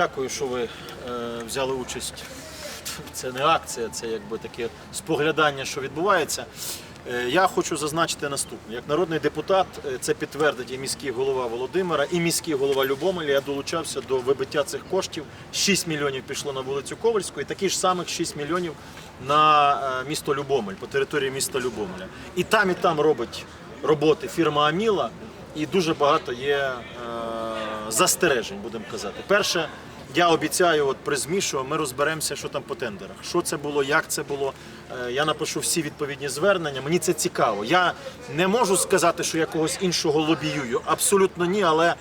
Дякую, що ви е, взяли участь. Це не акція, це якби таке споглядання, що відбувається. Е, Я хочу зазначити наступне: як народний депутат, е, це підтвердить і міський голова Володимира, і міський голова Любомеля. Я долучався до вибиття цих коштів. 6 мільйонів пішло на вулицю Ковальську, і такі ж самих 6 мільйонів на місто Любомель, по території міста Любомеля. І там, і там робить роботи фірма Аміла, і дуже багато є застережень, будемо казати. Перше, я обіцяю, от при ЗМІ, що ми розберемося, що там по тендерах. Що це було, як це було. Е, Я напишу всі відповідні звернення. Мені це цікаво. Я не можу сказати, що я когось іншого лобіюю. Абсолютно ні, але е,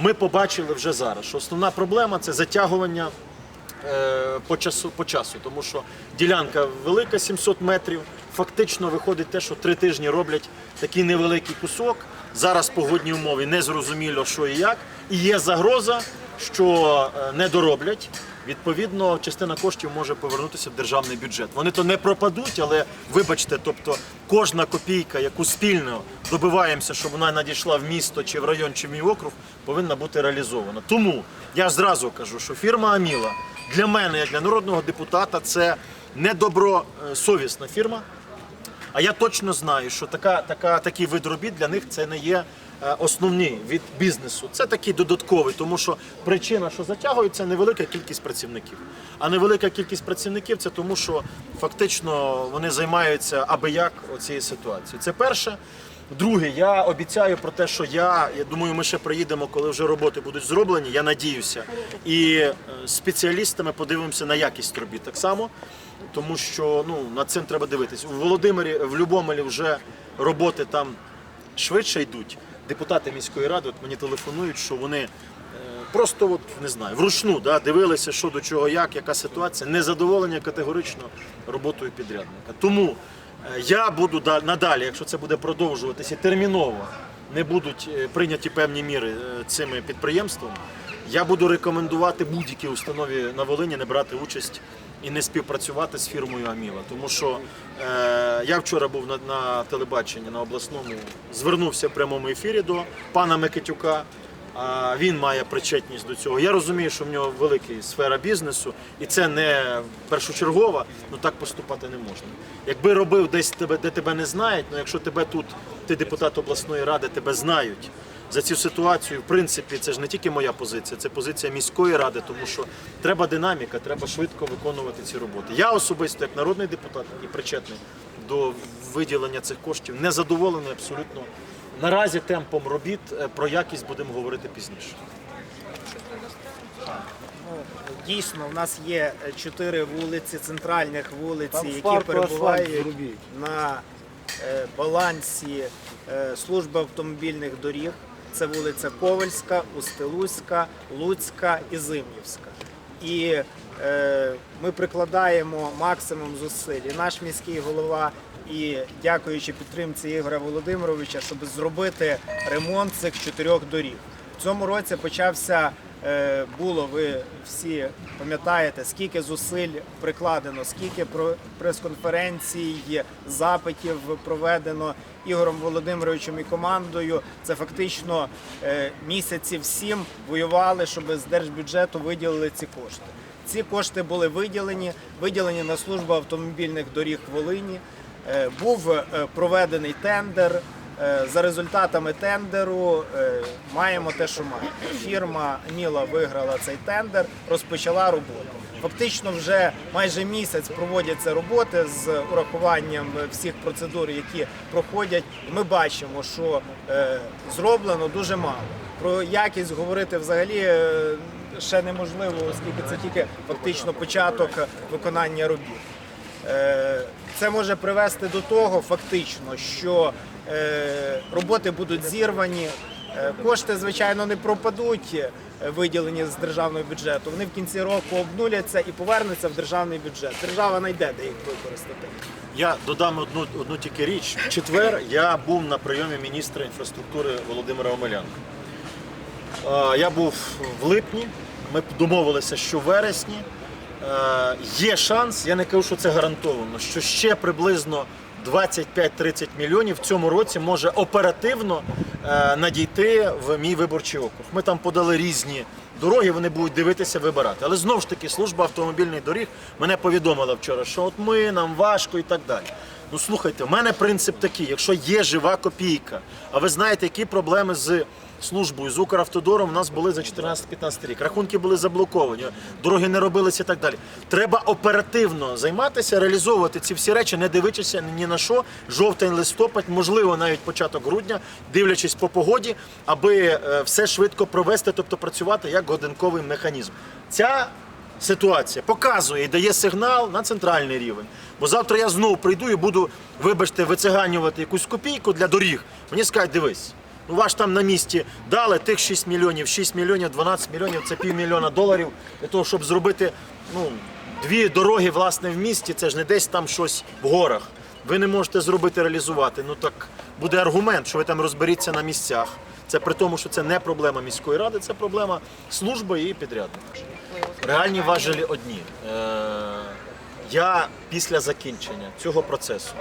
ми побачили вже зараз, що основна проблема це затягування е, по часу, по часу, тому що ділянка велика, 700 метрів. Фактично виходить те, що три тижні роблять такий невеликий кусок. Зараз погодні умови не зрозуміло, що і як. І є загроза, що е, не дороблять. Відповідно, частина коштів може повернутися в державний бюджет. Вони то не пропадуть, але вибачте, тобто кожна копійка, яку спільно добиваємося, щоб вона надійшла в місто чи в район, чи в мій округ, повинна бути реалізована. Тому я зразу кажу, що фірма Аміла для мене, як для народного депутата, це недобросовісна фірма. А я точно знаю, що така, така, такий вид робіт для них це не є е, основний від бізнесу. Це такий додатковий, тому що причина, що затягують, це невелика кількість працівників. А невелика кількість працівників це тому, що фактично вони займаються аби як цією ситуацією. Це перше. Друге, я обіцяю про те, що я, я думаю, ми ще приїдемо, коли вже роботи будуть зроблені. Я надіюся. І е, спеціалістами подивимося на якість робіт так само, тому що ну, над цим треба дивитись. У Володимирі, в Любомелі вже роботи там швидше йдуть. Депутати міської ради от мені телефонують, що вони е, просто от, не знаю, вручну да, дивилися, що до чого, як, яка ситуація, незадоволення категорично роботою підрядника. Тому е, я буду да- надалі, якщо це буде продовжуватися терміново, не будуть е, прийняті певні міри цими підприємствами, я буду рекомендувати будь-якій установі на Волині не брати участь і не співпрацювати з фірмою Аміла. Тому що е, я вчора був на, на телебаченні на обласному, звернувся в прямому ефірі до пана Микитюка. А він має причетність до цього. Я розумію, що в нього велика сфера бізнесу, і це не першочергова, ну так поступати не можна. Якби робив десь тебе, де тебе не знають, ну якщо тебе тут, ти депутат обласної ради, тебе знають за цю ситуацію, в принципі, це ж не тільки моя позиція, це позиція міської ради, тому що треба динаміка, треба швидко виконувати ці роботи. Я особисто, як народний депутат і причетний до виділення цих коштів, не задоволений абсолютно. Наразі темпом робіт е, про якість будемо говорити пізніше. Дійсно, в нас є е, чотири вулиці, центральних вулиці, які перебувають на е, балансі служби автомобільних доріг. Це вулиця Ковальська, Устилуська, Луцька і Зимнівська. І е, ми прикладаємо максимум зусиль. І наш міський голова, і дякуючи підтримці Ігоря Володимировича, щоб зробити ремонт цих чотирьох доріг. В цьому році почався було, ви всі пам'ятаєте, скільки зусиль прикладено, скільки прес-конференцій, запитів проведено Ігорем Володимировичем і командою. Це фактично е, місяців сім воювали, щоб з держбюджету виділили ці кошти. Ці кошти були виділені, виділені на службу автомобільних доріг Волині. Е, Був е, проведений тендер. Е, За результатами тендеру е, маємо те, що маємо. Фірма Міла виграла цей тендер, розпочала роботу. Фактично, вже майже місяць проводяться роботи з урахуванням всіх процедур, які проходять. Ми бачимо, що е, зроблено дуже мало. Про якість говорити взагалі ще неможливо, оскільки це тільки фактично початок виконання робіт. Це може привести до того, фактично, що е, роботи будуть зірвані. Е, Кошти, звичайно, не пропадуть, е, виділені з державного бюджету. Вони в кінці року обнуляться і повернуться в державний бюджет. Держава знайде, де їх використати. Я додам одну, одну тільки річ. В четвер я був на прийомі міністра інфраструктури Володимира Омелянка. Я був в липні, ми домовилися, що в вересні. Е, Є шанс, я не кажу, що це гарантовано, що ще приблизно 25-30 мільйонів в цьому році може оперативно е, надійти в мій виборчий округ. Ми там подали різні дороги, вони будуть дивитися, вибирати. Але знову ж таки, служба автомобільних доріг мене повідомила вчора, що от ми, нам важко і так далі. Ну слухайте, в мене принцип такий: якщо є жива копійка, а ви знаєте, які проблеми з службою з Укравтодором у нас були за 14-15 рік. Рахунки були заблоковані, дороги не робилися і так далі. Треба оперативно займатися, реалізовувати ці всі речі, не дивитися ні на що. Жовтень, листопад, можливо, навіть початок грудня, дивлячись по погоді, аби е, все швидко провести, тобто працювати як годинковий механізм. Ця ситуація показує і дає сигнал на центральний рівень. Бо завтра я знову прийду і буду, вибачте, вициганювати якусь копійку для доріг. Мені скажуть, дивись. Ну, ваш там на місці дали тих 6 мільйонів, 6 мільйонів, 12 мільйонів це півмільйона доларів для того, щоб зробити ну, дві дороги власне в місті. Це ж не десь там щось в горах. Ви не можете зробити, реалізувати. Ну так буде аргумент, що ви там розберіться на місцях. Це при тому, що це не проблема міської ради, це проблема служби і підрядника. Реальні важелі одні. Е, Я після закінчення цього процесу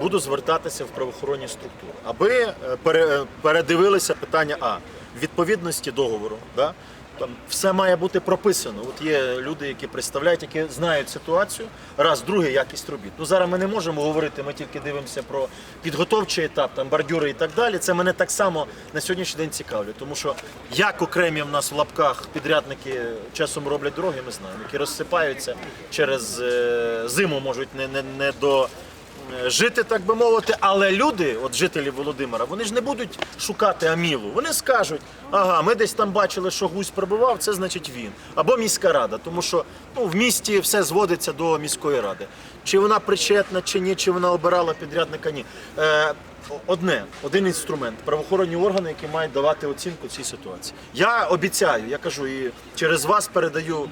буду звертатися в правоохоронні структури, аби е, передивилися питання А відповідності договору. Да? Там все має бути прописано. От є люди, які представляють, які знають ситуацію. Раз, друге, якість робіт. Ну зараз ми не можемо говорити, ми тільки дивимося про підготовчий етап, там бордюри і так далі. Це мене так само на сьогоднішній день цікавлять, тому що як окремі в нас в лапках підрядники часом роблять дороги, ми знаємо, які розсипаються через е, зиму, можуть не, не, не до жити, так би мовити, але люди, от жителі Володимира, вони ж не будуть шукати Амілу. Вони скажуть, ага, ми десь там бачили, що гусь пробував, це значить він. Або міська рада, тому що ну, в місті все зводиться до міської ради. Чи вона причетна, чи ні, чи вона обирала підрядника, ні. Е, Одне, один інструмент правоохоронні органи, які мають давати оцінку цій ситуації. Я обіцяю, я кажу і через вас передаю е,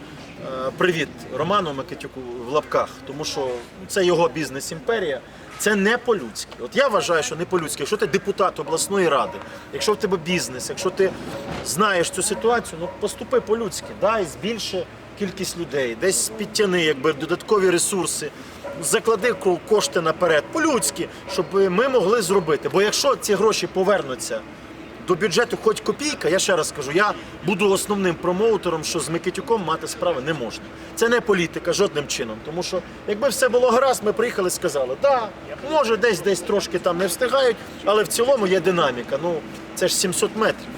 привіт Роману Микитюку в лапках, тому що це його бізнес-імперія. Це не по-людськи. От я вважаю, що не по-людськи. Якщо ти депутат обласної ради, якщо в тебе бізнес, якщо ти знаєш цю ситуацію, ну поступи по-людськи, дай збільши кількість людей, десь підтяни якби додаткові ресурси, заклади ко- кошти наперед, по-людськи, щоб ми могли зробити. Бо якщо ці гроші повернуться до бюджету хоч копійка, я ще раз скажу, я буду основним промоутером, що з Микитюком мати справи не можна. Це не політика жодним чином. Тому що якби все було гаразд, ми приїхали і сказали, так, може десь десь трошки там не встигають, але в цілому є динаміка. Ну це ж 700 метрів.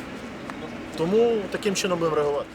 Тому таким чином будемо реагувати.